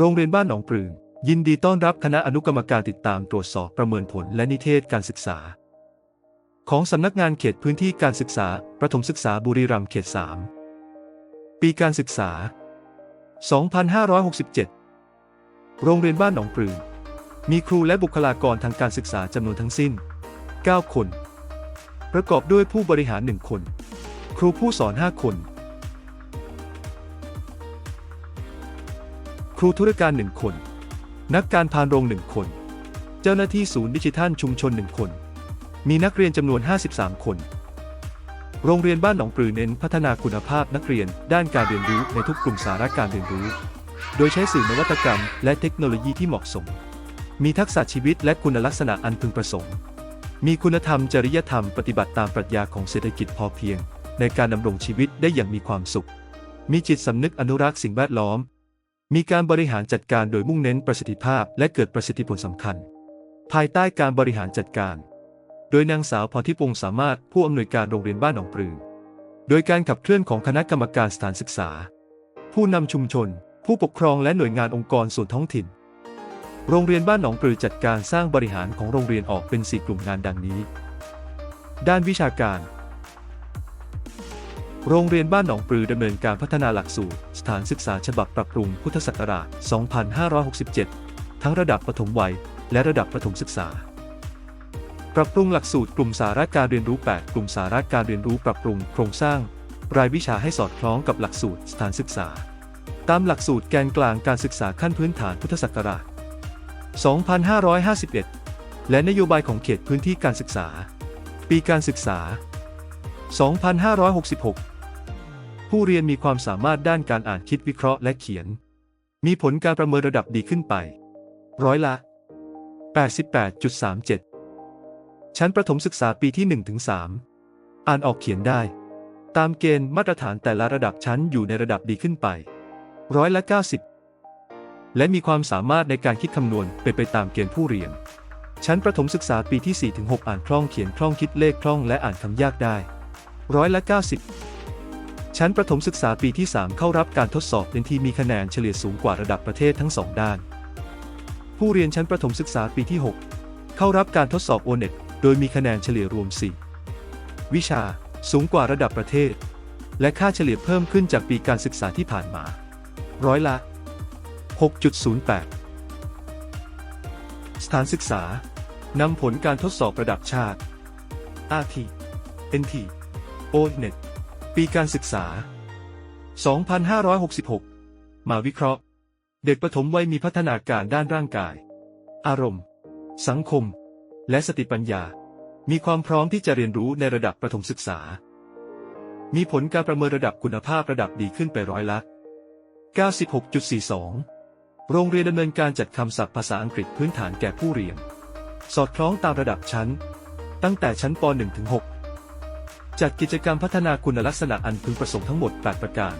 โรงเรียนบ้านหนองปลืงยินดีต้อนรับคณะอนุกรรมการติดตามตรวจสอบประเมินผลและนิเทศการศึกษา ของสำนักงานเขตพื้นที่การศึกษา ประถมศึกษาบุรีรัมย์เขต 3 ปีการศึกษา 2567 โรงเรียนบ้านหนองปลืงมีครูและบุคลากรทางการศึกษาจำนวนทั้งสิ้น 9 คน ประกอบด้วยผู้บริหาร 1 คน ครูผู้สอน 5 คน ครูธุรการ1คน นักการพานโรง1คน เจ้าหน้าที่ศูนย์ดิจิทัลชุมชน1คน มีนักเรียนจำนวน 53 คน โรงเรียนบ้านหนองปลือเน้นพัฒนาคุณภาพนักเรียนด้านการเรียนรู้ในทุกกลุ่มสาระการเรียนรู้ โดยใช้สื่อนวัตกรรม และเทคโนโลยีที่เหมาะสม มีทักษะชีวิตและคุณลักษณะอันพึงประสงค์ มีคุณธรรมจริยธรรมปฏิบัติตามปรัชญาของเศรษฐกิจพอเพียง ในการดำรงชีวิตได้อย่างมีความสุข มีจิตสำนึกอนุรักษ์สิ่งแวดล้อม มีการบริหารจัดการโดยมุ่งเน้นประสิทธิภาพและเกิดประสิทธิผลสำคัญ ภายใต้การบริหารจัดการ โดยนางสาวพรทิพงษ์สามารถผู้อำนวยการโรงเรียนบ้านหนองปลือโดยการขับเคลื่อนของคณะกรรมการสถานศึกษา ผู้นำชุมชน ผู้ปกครองและหน่วยงานองค์กรส่วนท้องถิ่น โรงเรียนบ้านหนองปลือจัดการสร้างบริหารของโรงเรียนออกเป็น 4 กลุ่มงานดังนี้ ด้านวิชาการ โรงเรียนบ้านหนองปลือดำเนินการพัฒนาหลักสูตร สถานศึกษาฉบับปรับปรุงพุทธศักราช 2567 ทั้งระดับประถมวัย และระดับประถมศึกษา ปรับปรุงหลักสูตรกลุ่มสาระการเรียนรู้ 8 กลุ่มสาระการเรียนรู้ปรับปรุงโครงสร้าง รายวิชาให้สอดคล้องกับหลักสูตรสถานศึกษา ตามหลักสูตรแกนกลางการศึกษาขั้นพื้นฐานพุทธศักราช 2551 และนโยบายของเขตพื้นที่การศึกษา ปีการศึกษา 2566 ผู้เรียนมีความสามารถด้านการอ่านคิดวิเคราะห์และเขียน มีผลการประเมินระดับดีขึ้นไป ร้อยละ 88.37 ชั้นประถมศึกษาปีที่ 1-3 อ่านออกเขียนได้ ตามเกณฑ์มาตรฐานแต่ละระดับชั้นอยู่ในระดับดีขึ้นไป ร้อยละ 90 และมีความสามารถในการคิดคำนวณเป็นไปตามเกณฑ์ผู้เรียน ชั้นประถมศึกษาปีที่ 4-6 อ่านคล่องเขียนคล่องคิดเลขคล่องและอ่านคำยากได้ ร้อยละ 90 ชั้นประถมศึกษาปีที่ 3 เข้ารับการทดสอบเป็นที่มีคะแนนเฉลี่ยสูงกว่าระดับประเทศทั้งสองด้าน ผู้เรียนชั้นประถมศึกษาปีที่ 6 เข้ารับการทดสอบโอเน็ตโดยมีคะแนนเฉลี่ยรวม 4 วิชาสูงกว่าระดับประเทศ และค่าเฉลี่ยเพิ่มขึ้นจากปีการศึกษาที่ผ่านมา ร้อยละ 6.08 สถานศึกษานำผลการทดสอบระดับชาติ RT NT ONET ปีการศึกษา 2566 มาวิเคราะห์ เด็กประถมวัยมีพัฒนาการด้านร่างกาย อารมณ์ สังคม และสติปัญญา มีความพร้อมที่จะเรียนรู้ในระดับประถมศึกษา มีผลการประเมินระดับคุณภาพระดับดีขึ้นไปร้อยละ 96.42 โรงเรียนดำเนินการจัดคำศัพท์ภาษาอังกฤษพื้นฐานแก่ผู้เรียน สอดคล้องตามระดับชั้น ตั้งแต่ชั้นป .1 ถึง 6 จัดกิจกรรมพัฒนาคุณลักษณะอันพึงประสงค์ทั้งหมด 8 ประการ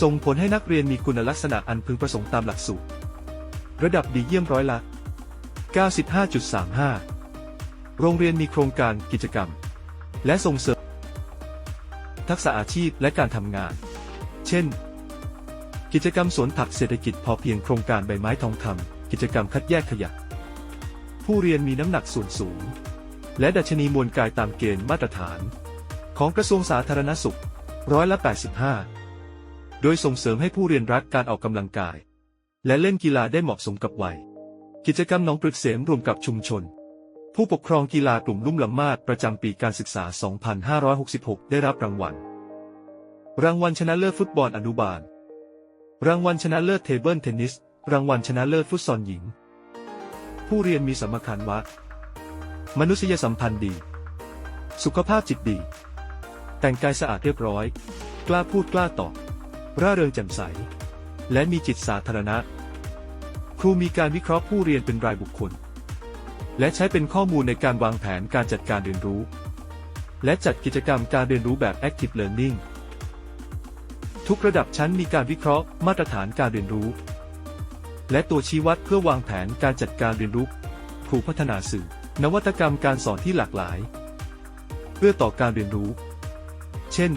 ส่งผลให้นักเรียนมีคุณลักษณะอันพึงประสงค์ตามหลักสูตร ระดับดีเยี่ยมร้อยละ 95.35 โรงเรียนมีโครงการกิจกรรม และส่งเสริม ทักษะอาชีพและการทำงาน เช่น กิจกรรมสวนผักเศรษฐกิจพอเพียงโครงการใบไม้ทองคำกิจกรรมคัดแยกขยะ ผู้เรียนมีน้ำหนักส่วนสูง และดัชนีมวลกายตามเกณฑ์มาตรฐาน ของกระทรวงสาธารณสุขร้อยละ 85 โดยส่งเสริมให้ผู้เรียนรักการออกกำลังกาย และเล่นกีฬาได้เหมาะสมกับวัย กิจกรรมน้องปรึกเสมรวมกับชุมชน ผู้ปกครองกีฬากลุ่มลุ่มละมาดประจำปีการศึกษา 2566 ได้รับรางวัล รางวัลชนะเลิศฟุตบอลอนุบาล รางวัลชนะเลิศเทเบิลเทนนิส รางวัลชนะเลิศฟุตซอลหญิง ผู้เรียนมีสมรรถนะ มนุษยสัมพันธ์ดี สุขภาพจิตดี แต่งกายสะอาดเรียบร้อย กล้าพูดกล้าตอบ ร่าเริงแจ่มใส และมีจิตสาธารณะ ครูมีการวิเคราะห์ผู้เรียนเป็นรายบุคคล และใช้เป็นข้อมูลในการวางแผนการจัดการเรียนรู้ และจัดกิจกรรมการเรียนรู้แบบ Active Learning ทุกระดับชั้นมีการวิเคราะห์มาตรฐานการเรียนรู้ และตัวชี้วัดเพื่อวางแผนการจัดการเรียนรู้ครูพัฒนาสื่อ นวัตกรรมการสอนที่หลากหลาย เพื่อต่อการเรียนรู้ เช่น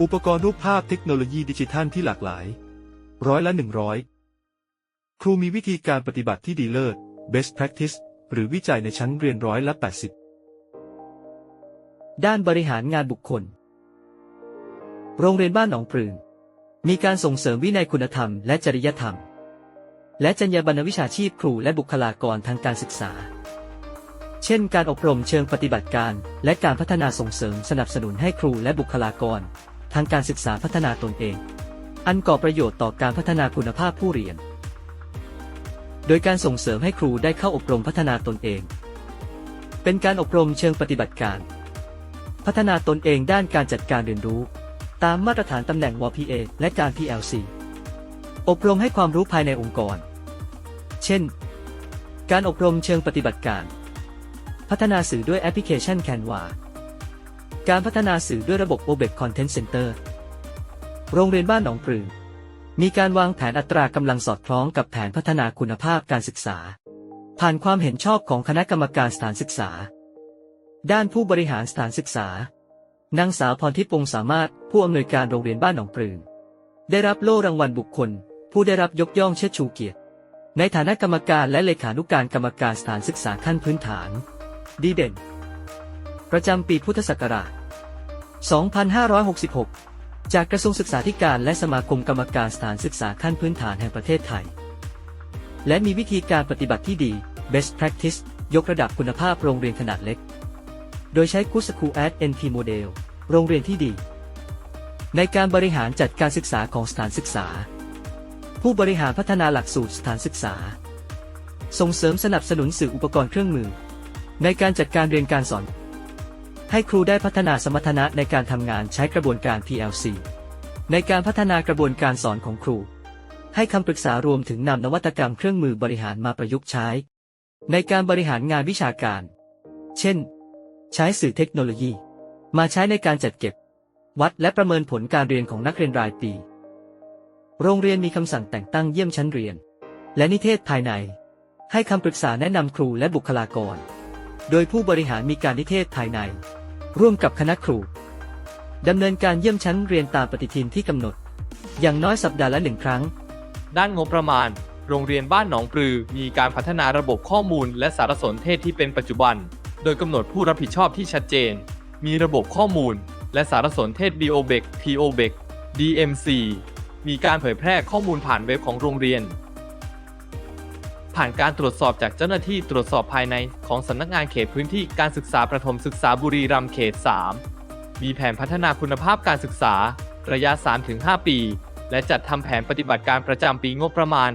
อุปกรณ์รูปภาพเทคโนโลยีดิจิทัลที่หลากหลาย ร้อยละครูมีวิธีการปฏิบัติที่ดีเลิศ best practice หรือวิจัยในชั้นเรียนร้อยละ 80 ด้านบริหารงานบุคคล โรงเรียนบ้านหนองปลืงมีการส่งเสริมวินัยคุณธรรมและจริยธรรม และจรรยาบรรณวิชาชีพครูและบุคลากรทางการศึกษา เช่นการอบรมเชิงปฏิบัติการ และการพัฒนาส่งเสริมสนับสนุนให้ครูและบุคลากร ทางการศึกษาพัฒนาตนเอง อันก่อประโยชน์ต่อการพัฒนาคุณภาพผู้เรียน โดยการส่งเสริมให้ครูได้เข้าอบรมพัฒนาตนเอง เป็นการอบรมเชิงปฏิบัติการ พัฒนาตนเองด้านการจัดการเรียนรู้ ตามมาตรฐานตำแหน่ง WPA และการ PLC อบรมให้ความรู้ภายในองค์กร เช่น การอบรมเชิงปฏิบัติการ พัฒนาสื่อด้วยแอปพลิเคชัน Canva การพัฒนาสื่อด้วยระบบ OBEC Content Center โรงเรียนบ้านหนองปลือมีการวางแผนอัตรากำลังสอดคล้องกับแผนพัฒนาคุณภาพการศึกษา ผ่านความเห็นชอบของคณะกรรมการสถานศึกษา ด้านผู้บริหารสถานศึกษานางสาวพรทิพย์วงสามารถผู้อำนวยการโรงเรียนบ้านหนองปลือได้รับโล่รางวัลบุคคล ผู้ได้รับยกย่องเชิดชูเกียรติ ในฐานะกรรมการและเลขานุการกรรมการสถานศึกษาขั้นพื้นฐาน ดีเด่น ประจำปีพุทธศักราช 2566 จากกระทรวงศึกษาธิการและสมาคมกรรมการสถานศึกษาขั้นพื้นฐานแห่งประเทศไทย และมีวิธีการปฏิบัติที่ดี best practice ยกระดับคุณภาพโรงเรียนขนาดเล็ก โดยใช้ Good School at NP Model โรงเรียนที่ดี ในการบริหารจัดการศึกษาของสถานศึกษา ผู้บริหารพัฒนาหลักสูตรสถานศึกษา ส่งเสริมสนับสนุนสื่ออุปกรณ์เครื่องมือ ในการจัดการเรียนการสอน ให้ครูได้พัฒนาสมรรถนะในการทำงานใช้กระบวนการ PLC ในการพัฒนากระบวนการสอนของครู ให้คำปรึกษารวมถึงนำนวัตกรรมเครื่องมือบริหารมาประยุกต์ใช้ ในการบริหารงานวิชาการ เช่น ใช้สื่อเทคโนโลยี มาใช้ในการจัดเก็บ วัดและประเมินผลการเรียนของนักเรียนรายปี โรงเรียนมีคำสั่งแต่งตั้งเยี่ยมชั้นเรียน และนิเทศภายใน ให้คำปรึกษาแนะนำครูและบุคลากร โดยผู้บริหารมีการนิเทศภายใน ร่วมกับคณะครูดำเนินการเยี่ยมชั้นเรียนตามปฏิทินที่กำหนด อย่างน้อยสัปดาห์ละหนึ่งครั้ง ด้านงบประมาณ โรงเรียนบ้านหนองปลือ มีการพัฒนาระบบข้อมูลและสารสนเทศที่เป็นปัจจุบัน โดยกำหนดผู้รับผิดชอบที่ชัดเจน มีระบบข้อมูล และสารสนเทศ BOBEC POBEC DMC มีการเผยแพร่ข้อมูลผ่านเว็บของโรงเรียน ผ่านการตรวจสอบจากเจ้าหน้าที่ตรวจสอบภายในของสำนักงานเขตพื้นที่การศึกษาประถมศึกษาบุรีรัมย์เขต 3 มีแผนพัฒนาคุณภาพการศึกษา ระยะ 3-5 ปี และจัดทำแผนปฏิบัติการประจำปีงบประมาณ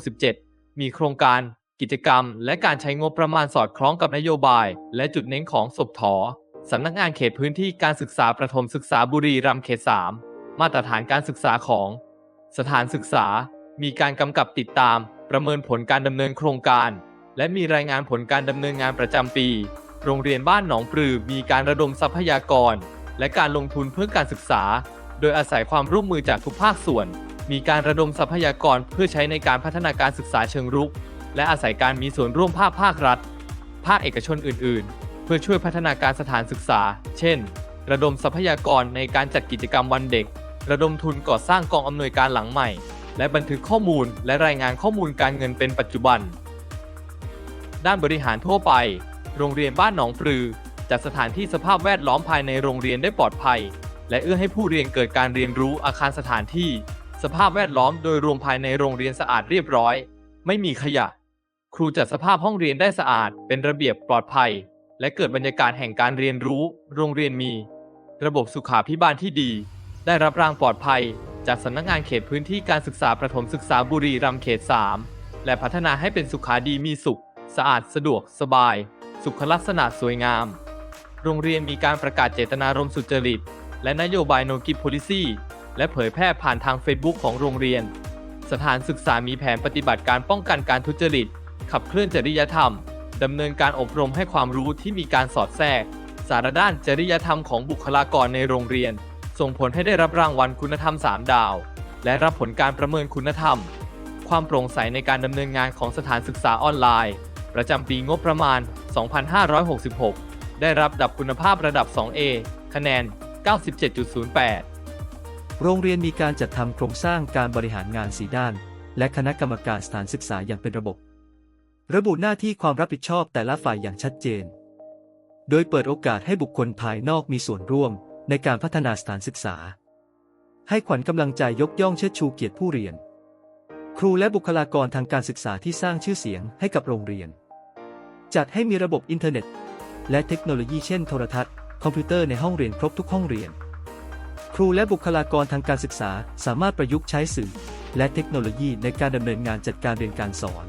2567 มีโครงการ กิจกรรม และการใช้งบประมาณสอดคล้องกับนโยบาย และจุดเน้นของสบถอสำนักงานเขตพื้นที่การศึกษาประถมศึกษาบุรีรัมย์เขต 3 มาตรฐานการศึกษาของ สถานศึกษา มีการกำกับติดตาม ประเมินผลการดำเนินโครงการ และมีรายงานผลการดำเนินงานประจำปี โรงเรียนบ้านหนองปลือมีการระดมทรัพยากร และการลงทุนเพื่อการศึกษา โดยอาศัยความร่วมมือจากทุกภาคส่วน มีการระดมทรัพยากรเพื่อใช้ในการพัฒนาการศึกษาเชิงรุก และอาศัยการมีส่วนร่วมภาคภาครัฐ ภาคเอกชนอื่น ๆ เพื่อช่วยพัฒนาการสถานศึกษา เช่น ระดมทรัพยากรในการจัดกิจกรรมวันเด็ก ระดมทุนก่อสร้างกองอำนวยการหลังใหม่ และบันทึกข้อมูลและรายงานข้อมูลการเงินเป็นปัจจุบัน ด้านบริหารทั่วไป โรงเรียนบ้านหนองปลือ จัดสถานที่สภาพแวดล้อมภายในโรงเรียนได้ปลอดภัย และเอื้อให้ผู้เรียนเกิดการเรียนรู้อาคารสถานที่ สภาพแวดล้อมโดยรวมภายในโรงเรียนสะอาดเรียบร้อย ไม่มีขยะ ครูจัดสภาพห้องเรียนได้สะอาด เป็นระเบียบปลอดภัย และเกิดบรรยากาศแห่งการเรียนรู้ โรงเรียนมี ระบบสุขาพิบาลที่ดี ได้รับรางปลอดภัย จากสำนักงานเขตพื้นที่การศึกษาประถมศึกษาบุรีรัมย์เขต 3 และพัฒนาให้เป็นสุขาดีมีสุข สะอาดสะดวก สบาย สุขลักษณะสวยงาม โรงเรียนมีการประกาศเจตนารมณ์สุจริต และนโยบายโนกิ policy และเผยแพร่ผ่านทางเฟซบุ๊กของโรงเรียน สถานศึกษามีแผนปฏิบัติการป้องกันการทุจริต ขับเคลื่อนจริยธรรมดำเนินการอบรมให้ความรู้ที่มีการสอดแทรก สารด้านจริยธรรมของบุคลากรในโรงเรียน ส่งผลให้ได้รับรางวัลคุณธรรม 3 ดาว และรับผลการประเมินคุณธรรม ความโปร่งใสในการดำเนินงานของสถานศึกษาออนไลน์ ประจำปีงบประมาณ 2566 ได้รับดับคุณภาพระดับ 2A คะแนน 97.08 โรงเรียนมีการจัดทำโครงสร้างการบริหารงานสีด้าน และคณะกรรมการสถานศึกษาอย่างเป็นระบบ ระบุหน้าที่ความรับผิดชอบแต่ละฝ่ายอย่างชัดเจน โดยเปิดโอกาสให้บุคคลภายนอกมีส่วนร่วม ในการพัฒนาสถานศึกษา ให้ขวัญกำลังใจยกย่องเชิดชูเกียรติผู้เรียน ครูและบุคลากรทางการศึกษาที่สร้างชื่อเสียงให้กับโรงเรียน จัดให้มีระบบอินเทอร์เน็ต และเทคโนโลยีเช่นโทรทัศน์ คอมพิวเตอร์ในห้องเรียนครบทุกห้องเรียน ครูและบุคลากรทางการศึกษาสามารถประยุกต์ใช้สื่อ และเทคโนโลยีในการดำเนินงานจัดการเรียนการสอน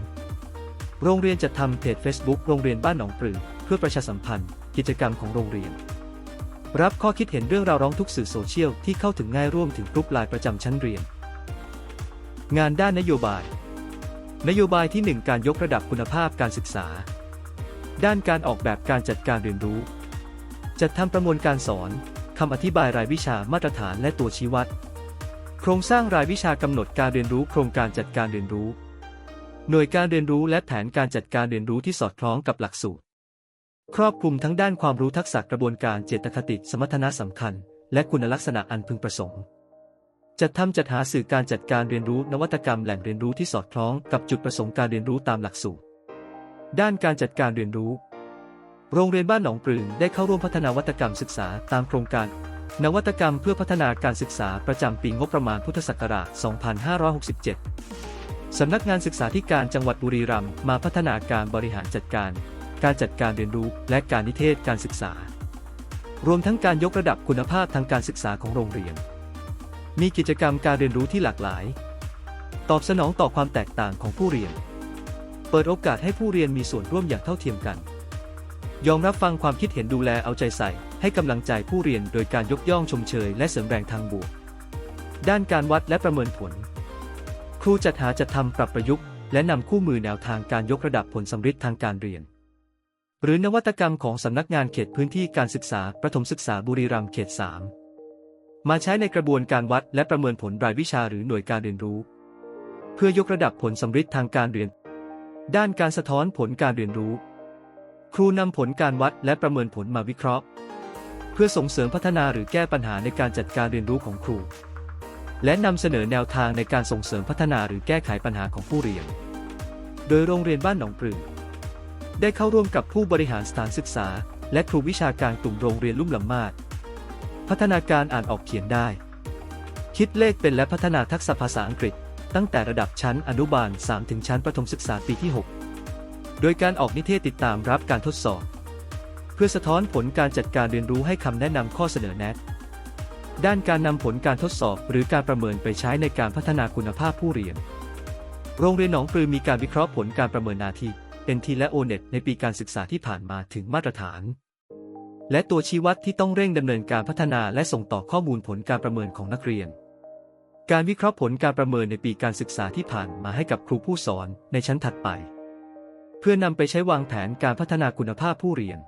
โรงเรียนจะทำเพจ Facebook โรงเรียนบ้านหนองปลือ เพื่อประชาสัมพันธ์ กิจกรรมของโรงเรียน รับข้อคิดเห็นเรื่องราวร้องทุกสื่อโซเชียลที่เข้าถึงง่ายร่วมถึงกรุ๊ปไลน์ประจำชั้นเรียน งานด้านนโยบาย นโยบายที่ 1 การยกระดับคุณภาพการศึกษา ด้านการออกแบบการจัดการเรียนรู้ จัดทำประมวลการสอนคำอธิบายรายวิชามาตรฐานและตัวชี้วัด โครงสร้างรายวิชากำหนดการเรียนรู้ โครงการจัดการเรียนรู้ หน่วยการเรียนรู้และแผนการจัดการเรียนรู้ที่สอดคล้องกับหลักสูตร ครอบคลุมทั้งด้านความรู้ทักษะกระบวนการเจตคติสมรรถนะสำคัญ และคุณลักษณะอันพึงประสงค์ จัดทำจัดหาสื่อการจัดการเรียนรู้นวัตกรรมแหล่งเรียนรู้ที่สอดคล้องกับจุดประสงค์การเรียนรู้ตามหลักสูตร ด้านการจัดการเรียนรู้ โรงเรียนบ้านหนองปลืงได้เข้าร่วมพัฒนานวัตกรรมศึกษาตามโครงการ นวัตกรรมเพื่อพัฒนาการศึกษาประจำปีงบประมาณพุทธศักราช 2567 สำนักงานศึกษาธิการจังหวัดบุรีรัมย์มาพัฒนาการบริหารจัดการ การจัดการเรียนรู้ และการนิเทศการศึกษา รวมทั้งการยกระดับคุณภาพทางการศึกษาของโรงเรียน มีกิจกรรมการเรียนรู้ที่หลากหลาย ตอบสนองต่อความแตกต่างของผู้เรียน เปิดโอกาสให้ผู้เรียนมีส่วนร่วมอย่างเท่าเทียมกัน ยอมรับฟังความคิดเห็นดูแลเอาใจใส่ ให้กำลังใจผู้เรียนโดยการยกย่องชมเชยและเสริมแรงทางบวก ด้านการวัดและประเมินผล ครูจัดหาจัดทำปรับประยุกต์และนำคู่มือแนวทางการยกระดับผลสำฤทธิ์ทางการเรียน หรือนวัตกรรมของสำนักงานเขตพื้นที่การศึกษา ประถมศึกษาบุรีรัมย์เขต 3 มาใช้ในกระบวนการวัดและประเมินผลรายวิชาหรือหน่วยการเรียนรู้ เพื่อยกระดับผลสำฤทธิ์ทางการเรียน ด้านการสะท้อนผลการเรียนรู้ ครูนำผลการวัดและประเมินผลมาวิเคราะห์ เพื่อส่งเสริมพัฒนาหรือแก้ปัญหาในการจัดการเรียนรู้ของครู และนำเสนอแนวทางในการส่งเสริมพัฒนาหรือแก้ไขปัญหาของผู้เรียน โดยโรงเรียนบ้านหนองปลือ ได้เข้าร่วมกับผู้บริหารสถานศึกษา และครูวิชาการกลุ่มโรงเรียนลุ่มลำมาดพัฒนาการอ่านออกเขียนได้ คิดเลขเป็นและพัฒนาทักษะภาษาอังกฤษ ตั้งแต่ระดับชั้นอนุบาล 3 ถึงชั้นประถมศึกษาปีที่ 6 โดยการออกนิเทศติดตามรับการทดสอบ เพื่อสะท้อนผลการจัดการเรียนรู้ให้คำแนะนำข้อเสนอแนะ ด้านการนำผลการทดสอบหรือการประเมินไปใช้ในการพัฒนาคุณภาพผู้เรียน โรงเรียนหนองปลือมีการวิเคราะห์ผลการประเมินนาที NT และ ONET ในปีการศึกษาที่ผ่านมาถึงมาตรฐาน และตัวชี้วัดที่ต้องเร่งดำเนินการพัฒนาและส่งต่อข้อมูลผลการประเมินของนักเรียน การวิเคราะห์ผลการประเมินในปีการศึกษาที่ผ่านมาให้กับครูผู้สอนในชั้นถัดไป เพื่อนำไปใช้วางแผนการพัฒนาคุณภาพผู้เรียน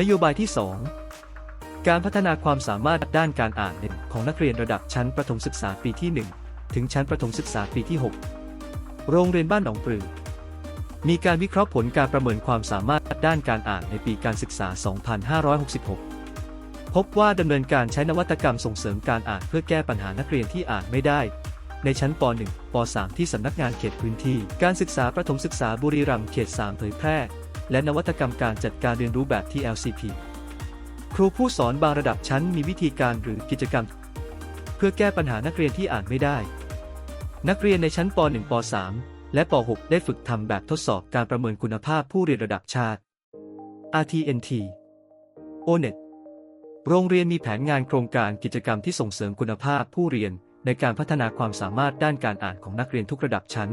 นโยบายที่ 2การพัฒนาความสามารถด้านการอ่านของนักเรียนระดับชั้นประถมศึกษาปีที่ 1 ถึงชั้นประถมศึกษาปีที่ 6 โรงเรียนบ้านหนองปลือ มีการวิเคราะห์ผลการประเมินความสามารถด้านการอ่านในปีการศึกษา 2566 พบว่าดำเนินการใช้นวัตกรรมส่งเสริมการอ่านเพื่อแก้ปัญหานักเรียนที่อ่านไม่ได้ ในชั้นป .1 ป .3 ที่สำนักงานเขตพื้นที่ การศึกษาประถมศึกษาบุรีรัมย์เขต 3 เผยแพร่ และนวัตกรรมการจัดการเรียนรู้แบบ TLCP ครูผู้สอนบางระดับชั้นมีวิธีการหรือกิจกรรม เพื่อแก้ปัญหานักเรียนที่อ่านไม่ได้ นักเรียนในชั้นป .1 ป .3 และป .6 ได้ฝึกทำแบบทดสอบการประเมินคุณภาพผู้เรียนระดับชาติ RTNT ONET โรงเรียนมีแผนงานโครงการกิจกรรมที่ส่งเสริมคุณภาพผู้เรียนในการพัฒนาความสามารถด้านการอ่านของนักเรียนทุกระดับชั้น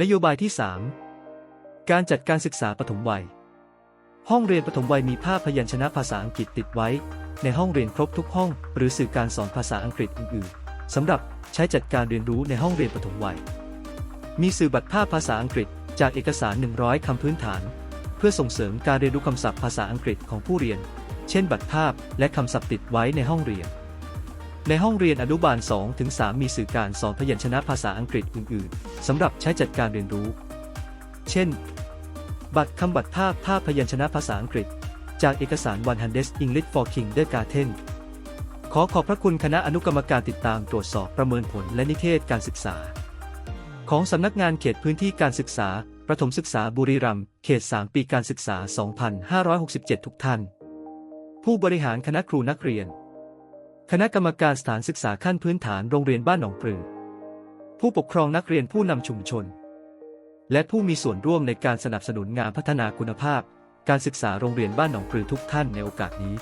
นโยบายที่ 3 การจัดการศึกษาปฐมวัย ห้องเรียนปฐมวัยมีภาพพยัญชนะภาษาอังกฤษติดไว้ ในห้องเรียนครบทุกห้อง หรือสื่อการสอนภาษาอังกฤษอื่นๆสำหรับ ใช้จัดการเรียนรู้ในห้องเรียนปฐมวัย มีสื่อบัตรภาพภาษาอังกฤษ จากเอกสาร 100 คำพื้นฐาน เพื่อส่งเสริมการเรียนรู้คำศัพท์ภาษาอังกฤษของผู้เรียน เช่น บัตรภาพและคำศัพท์ติดไว้ในห้องเรียน ในห้องเรียนอนุบาล2ถึง3มีสื่อการสอนพยัญชนะภาษาอังกฤษอื่น ๆสำหรับใช้จัดการเรียนรู้ เช่น บัตรคำบัตรภาพภาพพยัญชนะภาษาอังกฤษ จากเอกสาร100 English for Kindergarten ข ขอขอบพระคุณคณะอนุกรรมการติดตามตรวจสอบประเมินผลและนิเทศการศึกษา ของสำนักงานเขตพื้นที่การศึกษา ประถมศึกษาบุรีรัมย์เขต 3 ปีการศึกษา 2567 ทุกท่าน ผู้บริหารคณะครูนักเรียน คณะกรรมการสถานศึกษาขั้นพื้นฐานโรงเรียนบ้านหนองปลือผู้ปกครองนักเรียนผู้นำชุมชน และผู้มีส่วนร่วมในการสนับสนุนงานพัฒนาคุณภาพ การศึกษาโรงเรียนบ้านหนองปลือทุกท่านในโอกาสนี้